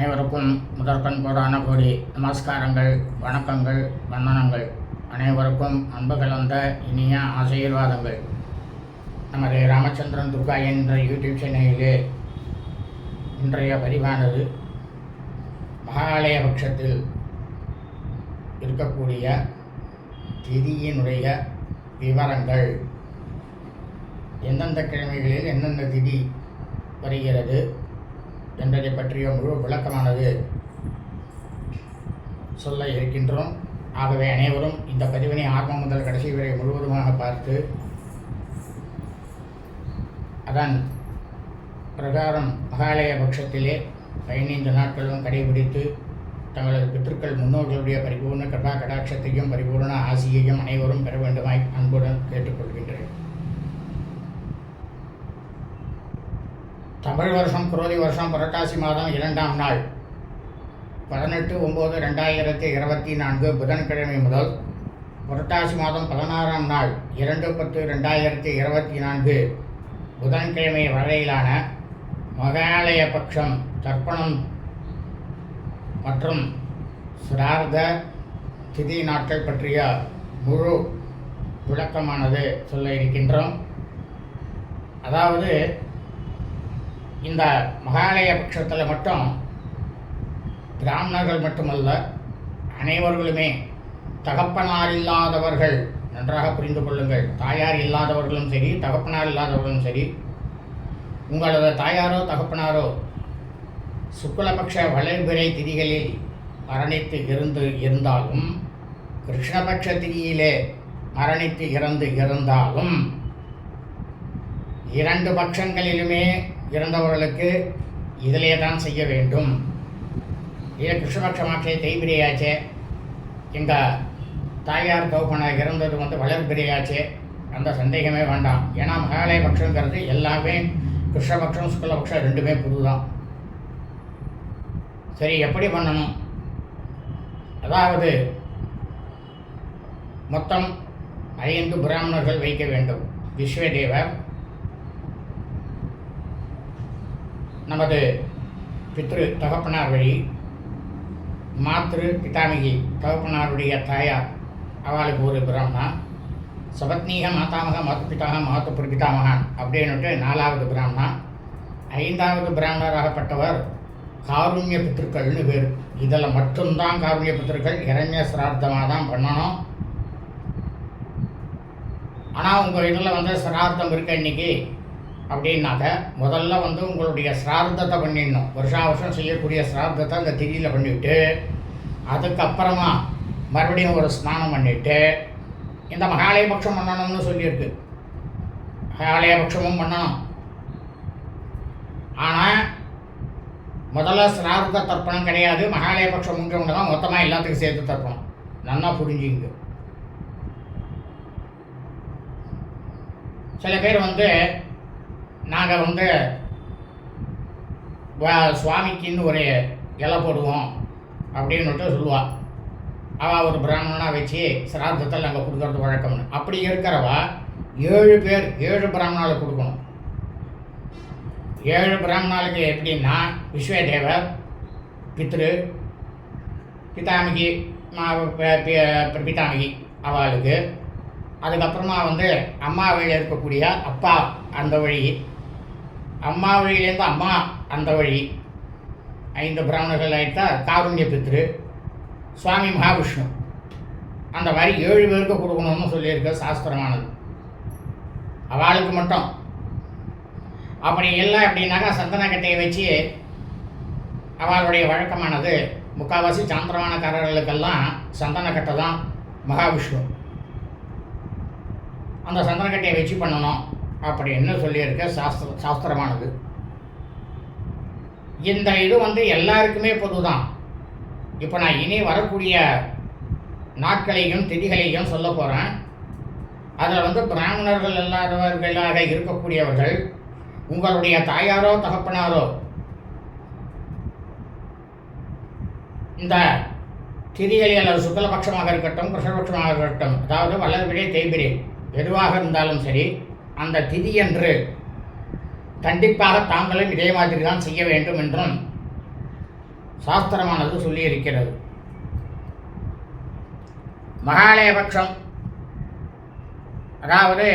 அனைவருக்கும் முதற்கண் கோடான கோடி நமஸ்காரங்கள் வணக்கங்கள் வந்தனங்கள். அனைவருக்கும் அன்பு கலந்த இனிய ஆசீர்வாதங்கள். நமது ராமச்சந்திரன் துர்கா என்ற யூடியூப் சேனலிலே இன்றைய பதிவானது மகாலய பட்சத்தில் இருக்கக்கூடிய திதியினுடைய விவரங்கள். எந்தெந்த கிழமைகளில் எந்தெந்த திதி வருகிறது? என்பதை பற்றிய முழு விளக்கமானது சொல்ல இருக்கின்றோம். ஆகவே அனைவரும் இந்த பதிவினை ஆர்வம் முதல் கடைசி வரை முழுவதுமாக பார்த்து அதன் பிரகாரம் மகாலய பட்சத்திலே பதினைந்து நாட்களும் கடைபிடித்து தங்களது பித்திருக்கள் முன்னோர்களுடைய பரிபூர்ண கிருபா கடாட்சத்தையும் பரிபூர்ண ஆசியையும் அனைவரும் பெற வேண்டுமாய் அன்புடன் கேட்டுக்கொள்கின்றேன். தமிழ் வருஷம் குரோதி வருஷம் புரட்டாசி மாதம் இரண்டாம் நாள். பதினெட்டு ஒம்பது ரெண்டாயிரத்தி இருபத்தி நான்கு புதன்கிழமை முதல் புரட்டாசி மாதம் பதினாறாம் நாள் இரண்டு பத்து ரெண்டாயிரத்தி இருபத்தி நான்கு. புதன்கிழமை வரையிலான மகாலய பட்சம் தர்ப்பணம் மற்றும் சிரார்த்த திதி நாட்கள் பற்றிய முழு விளக்கமானது சொல்ல இருக்கின்றோம். அதாவது இந்த மகாலய பட்சத்தில் மட்டும் பிராமணர்கள் மட்டுமல்ல அனைவர்களுமே தகப்பனார் இல்லாதவர்கள் நன்றாக புரிந்து கொள்ளுங்கள். தாயார் இல்லாதவர்களும் சரி தகப்பனார் இல்லாதவர்களும் சரி உங்களது தாயாரோ தகப்பனாரோ சுக்லபக்ஷ வளர்பிறை திதிகளில் மரணித்து இருந்து இருந்தாலும் கிருஷ்ணபக்ஷ திதியிலே மரணித்து இறந்து இருந்தாலும் இரண்டு பட்சங்களிலுமே இறந்தவர்களுக்கு இதிலே தான் செய்ய வேண்டும். இது கிருஷ்ணபக்ஷமாச்சே தேய்பிரையாச்சே எங்கள் தாயார் தௌப்பனார் இறந்தது வந்து வளர்பிரையாச்சே அந்த சந்தேகமே வேண்டாம். ஏன்னா மகாலய பட்சங்கிறது எல்லாமே கிருஷ்ணபக்ஷம் சுக்லபக்ஷம் ரெண்டுமே புதுதான். சரி எப்படி பண்ணணும்? அதாவது மொத்தம் ஐந்து பிராமணர்கள் வைக்க வேண்டும். விஸ்வதேவர் நமது பித்ரு தகப்பனார் வழி மாத்ரு பிதாமிகி தகப்பனாருடைய தாயார் அவளுக்கு ஒரு பிராமணா சபத்னீக மாதாமக மாத்து பிதாக மாத்து பிதாமகான் அப்படின்னுட்டு நாலாவது பிராமணா ஐந்தாவது பிராமணராகப்பட்டவர் காருண்ய பித்திருக்கள்னு பேர். இதில் மட்டும்தான் காருண்ய பித்திருக்கள் இரண்ய சிரார்த்தமாக தான் பண்ணணும். ஆனால் உங்கள் இதில் வந்து சிரார்த்தம் இருக்க இன்றைக்கி அப்படின்னாக்க முதல்ல வந்து உங்களுடைய சிரார்த்தத்தை பண்ணிடணும். வருஷா வருஷம் செய்யக்கூடிய சிரார்த்தத்தை அந்த திதியில் பண்ணிவிட்டு அதுக்கப்புறமா மறுபடியும் ஒரு ஸ்நானம் பண்ணிவிட்டு இந்த மகாலயபக்ஷம் பண்ணணும்னு சொல்லியிருக்கு. மகாலயபக்ஷமும் பண்ணணும். ஆனால் முதல்ல சிரார்த்த தர்ப்பணம் கிடையாது. மகாலய ஒன்று ஒன்று தான் மொத்தமாக எல்லாத்துக்கும் சேர்த்து தர்ப்பணம். நல்லா புரிஞ்சுங்க. சில பேர் வந்து நாங்கள் வந்து சுவாமிக்குன்னு ஒரு இலை போடுவோம் அப்படின்னுட்டு சொல்லுவாள் அவள் ஒரு பிராமணனாக வச்சு சிராதத்தில் நாங்கள் கொடுக்கறது வழக்கம்னு. அப்படி இருக்கிறவா ஏழு பேர் ஏழு பிராமணாளுக்கு கொடுக்கணும். ஏழு பிராமணாளுக்கு எப்படின்னா விஸ்வதேவர் பித்ரு பிதாமகி மா- ப- அவளுக்கு. அதுக்கப்புறமா வந்து அம்மா வழியில் இருக்கக்கூடிய அப்பா அந்த வழி. அம்மா வழியிலேருந்து அம்மா அந்த வழி. ஐந்து பிராமணர்கள் ஆயிட்டா தாருண்ய பித்ரு சுவாமி மகாவிஷ்ணு. அந்த மாதிரி ஏழு பேருக்கு கொடுக்கணும்னு சொல்லியிருக்க சாஸ்திரமானது. அவளுக்கு மட்டும். அப்படி இல்லை அப்படின்னாக்கா சந்தனக்கட்டையை வச்சு அவளுடைய வழக்கமானது முக்கால்வாசி சாந்திரமானக்காரர்களுக்கெல்லாம் சந்தனக்கட்டை தான் மகாவிஷ்ணு. அந்த சந்தனக்கட்டையை வச்சு பண்ணணும். அப்படின்னு சொல்லியிருக்க? சாஸ்திர சாஸ்திரமானது. இந்த இது வந்து எல்லாருக்குமே பொதுதான். இப்போ நான் இனி வரக்கூடிய நாட்களையும் திதிகளையும் சொல்ல போகிறேன் அதில் வந்து பிராமணர்கள் இல்லாதவர்களாக இருக்கக்கூடியவர்கள் உங்களுடைய தாயாரோ தகப்பனாரோ இந்த திதிகளை அல்லது சுக்லபட்சமாக இருக்கட்டும் கிருஷ்ணபட்சமாக இருக்கட்டும் அதாவது வளர்பிறை தேய்பிரை எதுவாக இருந்தாலும் சரி அந்த திதி என்று கண்டிப்பாக தாங்களும் இதே மாதிரி தான் செய்ய வேண்டும் என்றும் சாஸ்திரமானது சொல்லியிருக்கிறது. மகாலயபட்சம் அதாவது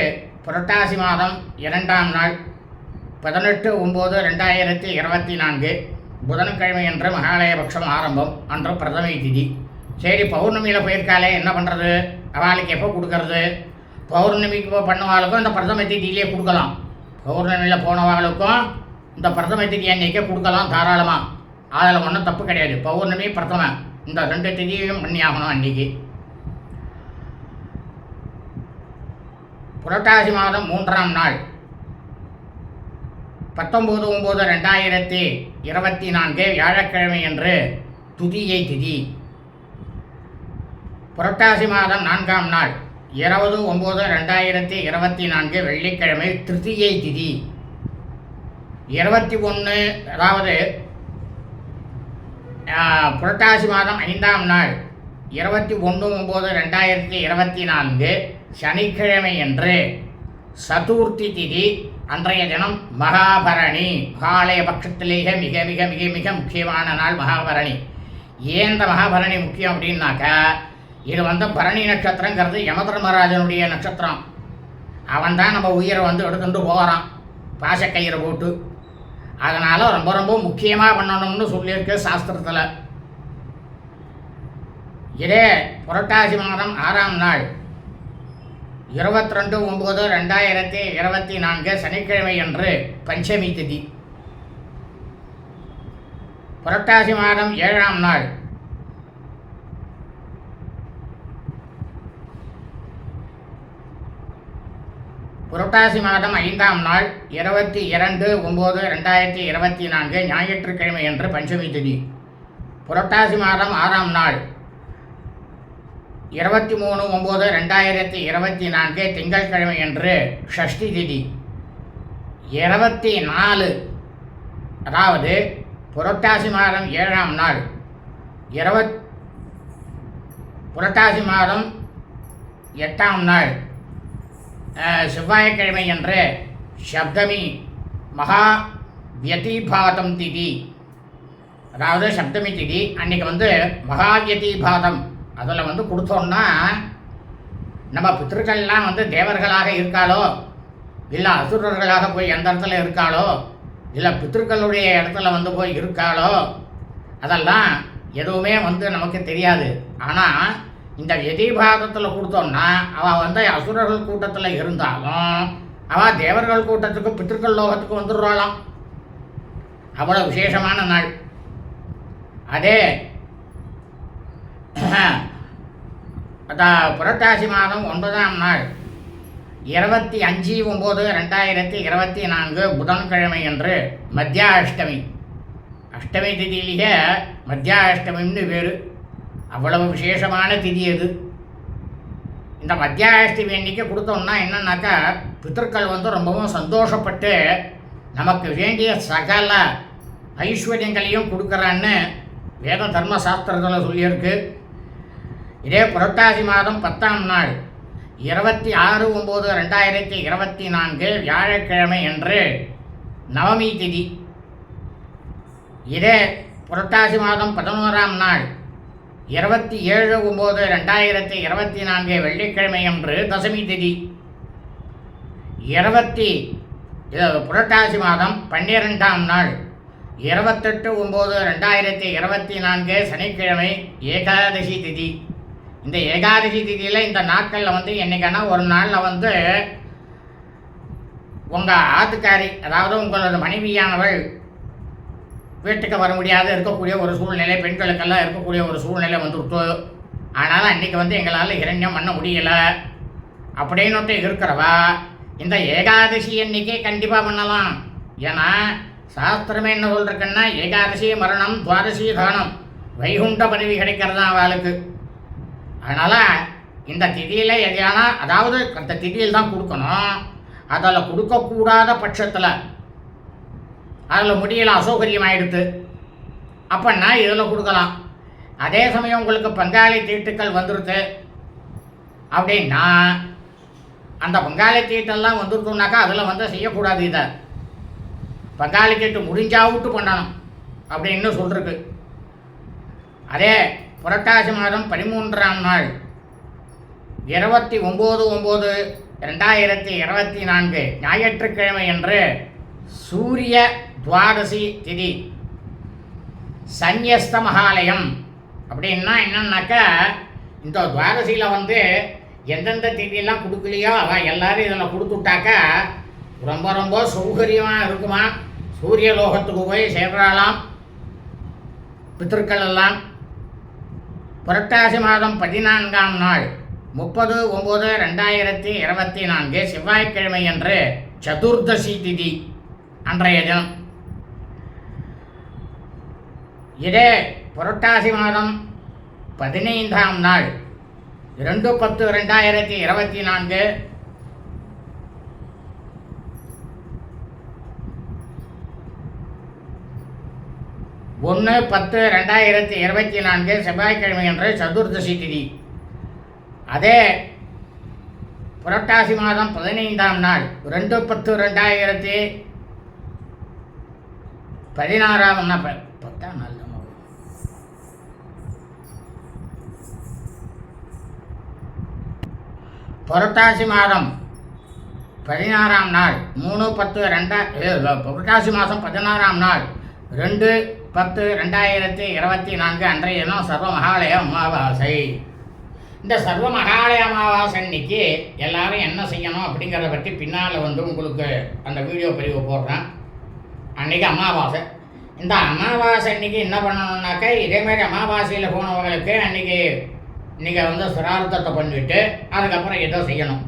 புரட்டாசி மாதம் இரண்டாம் நாள் பதினெட்டு ஒம்பது ரெண்டாயிரத்தி இருபத்தி நான்கு புதன்கிழமை என்று மகாலயபட்சம் ஆரம்பம் அன்று பிரதமை திதி. சரி பௌர்ணமியில் போயிருக்காளே என்ன பண்ணுறது அவளுக்கு எப்போ கொடுக்கறது? பௌர்ணமிக்கு பண்ணவாளுக்கும் இந்த பிரதம திதியிலே கொடுக்கலாம். பௌர்ணமியில் போனவாளுக்கும் இந்த பிரதம திதி அன்னைக்கே கொடுக்கலாம் தாராளமாக அதில் ஒன்றும் தப்பு கிடையாது. பௌர்ணமி பிரதம இந்த ரெண்டு திதியையும் பண்ணி ஆகணும் அன்னைக்கு. புரட்டாசி மாதம் மூன்றாம் நாள். பத்தொம்போது ஒம்பது ரெண்டாயிரத்தி இருபத்தி நான்கு வியாழக்கிழமை அன்று துதியை திதி. புரட்டாசி மாதம் நான்காம் நாள். இருபது ஒம்பது ரெண்டாயிரத்தி இருபத்தி நான்கு வெள்ளிக்கிழமை திருதியை திதி. இருபத்தி ஒன்று அதாவது புரட்டாசி மாதம் ஐந்தாம் நாள் இருபத்தி ஒன்று ஒம்பது ரெண்டாயிரத்தி இருபத்தி நான்கு சனிக்கிழமை என்று சதுர்த்தி திதி அன்றைய தினம் மகாபரணி. மகாலய பட்சத்திலேயே மிக மிக மிக மிக முக்கியமான நாள் மகாபரணி. ஏன் இந்த மகாபரணி முக்கியம் அப்படின்னாக்கா இது வந்து பரணி நட்சத்திரங்கிறது யமதர்மராஜனுடைய நட்சத்திரம். அவன் தான் நம்ம உயிரை வந்து எடுத்துட்டு போகிறான் பாசக்கயிறு போட்டு. அதனால் ரொம்ப ரொம்ப முக்கியமாக பண்ணணும்னு சொல்லியிருக்கு சாஸ்திரத்தில். இதே புரட்டாசி மாதம் ஆறாம் நாள் இருபத்தி ரெண்டு ஒம்பது ரெண்டாயிரத்தி இருபத்தி நான்கு சனிக்கிழமை அன்று பஞ்சமி திதி. புரட்டாசி மாதம் ஏழாம் நாள் புரட்டாசி மாதம் ஐந்தாம் நாள் இருபத்தி இரண்டு ஒம்பது ரெண்டாயிரத்தி இருபத்தி நான்கு ஞாயிற்றுக்கிழமை அன்று பஞ்சமி திதி. புரட்டாசி மாதம் ஆறாம் நாள் இருபத்தி மூணு ஒம்பது ரெண்டாயிரத்தி இருபத்தி நான்கு திங்கட்கிழமை என்று ஷஷ்டி திதி. இருபத்தி நாலு அதாவது புரட்டாசி மாதம் ஏழாம் நாள் இருபத் புரட்டாசி மாதம் எட்டாம் நாள் செவ்வாய்க்கிழமை அன்று சப்தமி மகா வியதிபாதம் திதி. அதாவது சப்தமி திதி. அன்னைக்கு வந்து மகா வியதிபாதம். அதில் வந்து கொடுத்தோம்னா நம்ம பித்திருக்கள்லாம் வந்து தேவர்களாக இருக்காளோ இல்லை அசுரர்களாக போய் எந்த இடத்துல இருக்காளோ இல்லை பித்திருக்களுடைய இடத்துல வந்து போய் இருக்காளோ அதெல்லாம் எதுவுமே வந்து நமக்கு தெரியாது. ஆனால் இந்த எதிர்பாதத்தில் கொடுத்தோம்னா அவள் வந்து அசுரர்கள் கூட்டத்தில் இருந்தாலும் அவள் தேவர்கள் கூட்டத்துக்கு பித்திருக்கள் லோகத்துக்கு வந்துடுறாளாம். அவ்வளோ விசேஷமான நாள். அதே அதான் புரட்டாசி மாதம் ஒன்பதாம் நாள் இருபத்தி அஞ்சு ஒம்பது ரெண்டாயிரத்தி இருபத்தி நான்கு புதன்கிழமை அன்று மத்தியா அஷ்டமி அஷ்டமி திதியிலேயே மத்தியா அஷ்டமின்னு பேர். அவ்வளவு விசேஷமான திதி அது. இந்த மத்தியா அஷ்டமி கொடுத்தோம்னா என்னன்னாக்கா பித்தர்கள் வந்து ரொம்பவும் சந்தோஷப்பட்டு நமக்கு வேண்டிய சகல ஐஸ்வர்யங்களையும் கொடுக்குறான்னு வேத தர்ம சாஸ்திரத்தில் சொல்லியிருக்கு. இதே புரட்டாசி மாதம் பத்தாம் நாள் இருபத்தி ஆறு ஒம்பது ரெண்டாயிரத்தி இருபத்தி நான்கு வியாழக்கிழமை அன்று நவமி திதி. இதே புரட்டாசி மாதம் பதினோராம் நாள் இருபத்தி ஏழு ஒம்பது ரெண்டாயிரத்தி இருபத்தி நான்கு வெள்ளிக்கிழமை அன்று தசமி திதி. இருபத்தி புரட்டாசி மாதம் பன்னிரெண்டாம் நாள். இருபத்தெட்டு ஒம்பது ரெண்டாயிரத்தி இருபத்தி நான்கு சனிக்கிழமை ஏகாதசி திதி. இந்த ஏகாதசி திதியில் இந்த நாட்களில் வந்து என்னைக்கான ஒரு நாளில் வந்து உங்கள் ஆத்துக்காரி அதாவது உங்களோட மனைவியானவள் வீட்டுக்கு வர முடியாத இருக்கக்கூடிய ஒரு சூழ்நிலை பெண்களுக்கெல்லாம் இருக்கக்கூடிய ஒரு சூழ்நிலை வந்துவிட்டு ஆனாலும் அன்றைக்கி வந்து எங்களால் இரண்யம் பண்ண முடியலை. அப்படின்னுட்டு இருக்கிறவா இந்த ஏகாதசி அன்னைக்கே கண்டிப்பாக பண்ணலாம். ஏன்னா சாஸ்திரமே என்ன சொல்றதுக்குன்னா ஏகாதசி மரணம் துவாதசி தானம். வைகுண்ட பதவி கிடைக்கிறது தான் அவளுக்கு. அதனால் இந்த திதியில் எதையானா அதாவது அந்த திதியில் தான் கொடுக்கணும். அதில் கொடுக்கக்கூடாத பட்சத்தில் அதில் முடியலாம் அசௌகரியம் ஆயிடுத்து அப்பன்னா இதில் கொடுக்கலாம்? அதே சமயம் உங்களுக்கு பங்காளி தீட்டுக்கள் வந்துடுது அப்படின்னா அந்த பங்காளி தீட்டெல்லாம் வந்துருதுனாக்கா அதில் வந்து செய்யக்கூடாது இதை. பங்காளி தீட்டு முடிஞ்சா விட்டு பண்ணணும் அப்படின்னு சொல்லிருக்கு அதே புரட்டாசி மாதம் பதிமூன்றாம் நாள் இருபத்தி ஒம்பது ஒம்பது ரெண்டாயிரத்தி இருபத்தி நான்கு ஞாயிற்றுக்கிழமை அன்று சூரிய துவாதசி திதி. சந்யஸ்த மகாலயம். அப்படின்னா என்னன்னாக்கா இந்த துவாதசியில் வந்து எந்தெந்த திதியெல்லாம் கொடுக்கலையோ அவள் எல்லாரும் இதில் கொடுத்துட்டாக்கா ரொம்ப ரொம்ப சௌகரியமாக இருக்குமா? சூரிய லோகத்துக்கு போய் சேர்றாளாம். பித்திருக்கள் எல்லாம் புரட்டாசி மாதம் பதினான்காம் நாள் முப்பது ஒம்பது ரெண்டாயிரத்தி இருபத்தி நான்கு செவ்வாய்க்கிழமை அன்று சதுர்தசி திதி அன்றைய தினம். இதே புரட்டாசி மாதம் பதினைந்தாம் நாள் இரண்டு பத்து ரெண்டாயிரத்தி இருபத்தி நான்கு. ஒன்று பத்து ரெண்டாயிரத்தி இருபத்தி நான்கு செவ்வாய்க்கிழமை என்று சதுர்தசி திதி. அதே புரட்டாசி மாதம் பதினைந்தாம் நாள் ரெண்டு பத்து ரெண்டாயிரத்தி பதினாறாம் நா- பத்தாம் நாள் புரட்டாசி மாதம் பதினாறாம் நாள் மூணு பத்து ரெண்டா புரட்டாசி மாதம் பதினாறாம் நாள் ரெண்டு பத்து ரெண்டாயிரத்தி இருபத்தி நான்கு அன்றைய தினம் சர்வ மகாலய அமாவாசை. இந்த சர்வ மகாலய அமாவாசை அன்னைக்கு எல்லாரும் என்ன செய்யணும் அப்படிங்கிறத பற்றி பின்னால் வந்து உங்களுக்கு அந்த வீடியோ பதிவு போடுறேன். அன்றைக்கி அமாவாசை. இந்த அமாவாசை அன்னைக்கு என்ன பண்ணணுன்னாக்கா இதேமாதிரி அமாவாசையில் போனவங்களுக்கு அன்றைக்கி நீங்கள் வந்து சிரார்த்தத்தை பண்ணிவிட்டு அதுக்கப்புறம் ஏதோ செய்யணும்.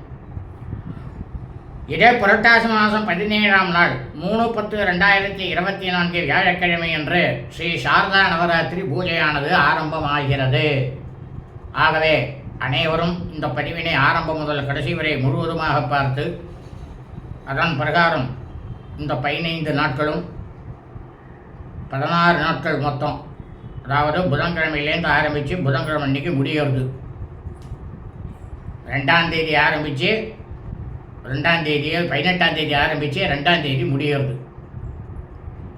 இதே புரட்டாசி மாதம் பதினேழாம் நாள் மூணு பத்து ரெண்டாயிரத்தி இருபத்தி நான்கு வியாழக்கிழமை அன்று ஸ்ரீ சாரதா நவராத்திரி பூஜையானது ஆரம்பமாகிறது. ஆகவே அனைவரும் இந்த பதிவினை ஆரம்பம் முதல் கடைசி வரை முழுவதுமாக பார்த்து அதன் பிரகாரம் இந்த பதினைந்து நாட்களும் பதினாறு நாட்கள் மொத்தம் அதாவது புதன்கிழமையிலேருந்து ஆரம்பித்து புதன்கிழமை அன்னைக்கு முடியறது. ரெண்டாம் தேதி ஆரம்பித்து ரெண்டாம் தேதி பதினெட்டாம் தேதி ஆரம்பித்து ரெண்டாம் தேதி முடியறது.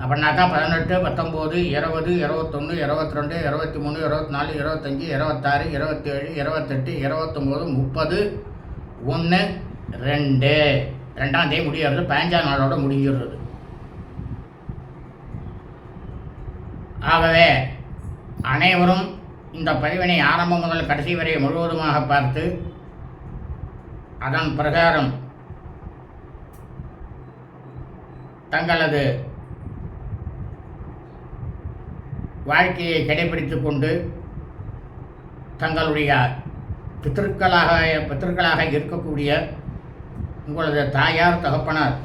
அப்படின்னாக்கா பதினெட்டு பத்தொம்போது இருபது இருபத்தொன்று இருபத்தி ரெண்டு இருபத்தி மூணு இருபத்தி நாலு இருபத்தஞ்சி இருபத்தாறு இருபத்தேழு இருபத்தெட்டு இருபத்தொம்போது முப்பது ஒன்று ரெண்டு. ரெண்டாம் தேதி முடியறது பதினஞ்சாம் நாளோட முடிஞ்சிடுறது. ஆகவே அனைவரும் இந்த பதிவினை ஆரம்பம் முதல் கடைசி வரை முழுவதுமாக பார்த்து அதன் பிரகாரம் தங்களது வாழ்க்கையை கடைபிடித்துக் கொண்டு தங்களுடைய பித்திருக்களாக பித்திருக்களாக இருக்கக்கூடிய உங்களது தாயார் தகப்பனார்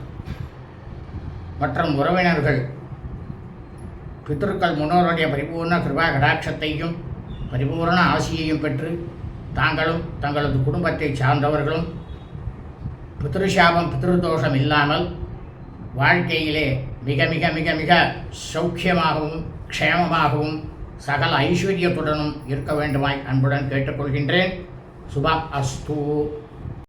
மற்றும் உறவினர்கள் பித்திருக்கள் முன்னோருடைய பரிபூர்ண கிருபா கடாட்சத்தையும் பரிபூர்ண ஆசியையும் பெற்று தாங்களும் தங்களது குடும்பத்தை சார்ந்தவர்களும் பித்ருஷாபம் பித்ருதோஷம் இல்லாமல் வாழ்க்கையிலே மிக மிக மிக மிக சௌக்கியமாகவும் க்ஷேமமாகவும் சகல ஐஸ்வர்யத்துடனும் இருக்க வேண்டுமாய் அன்புடன் கேட்டுக்கொள்கின்றேன். சுபா அஸ்து.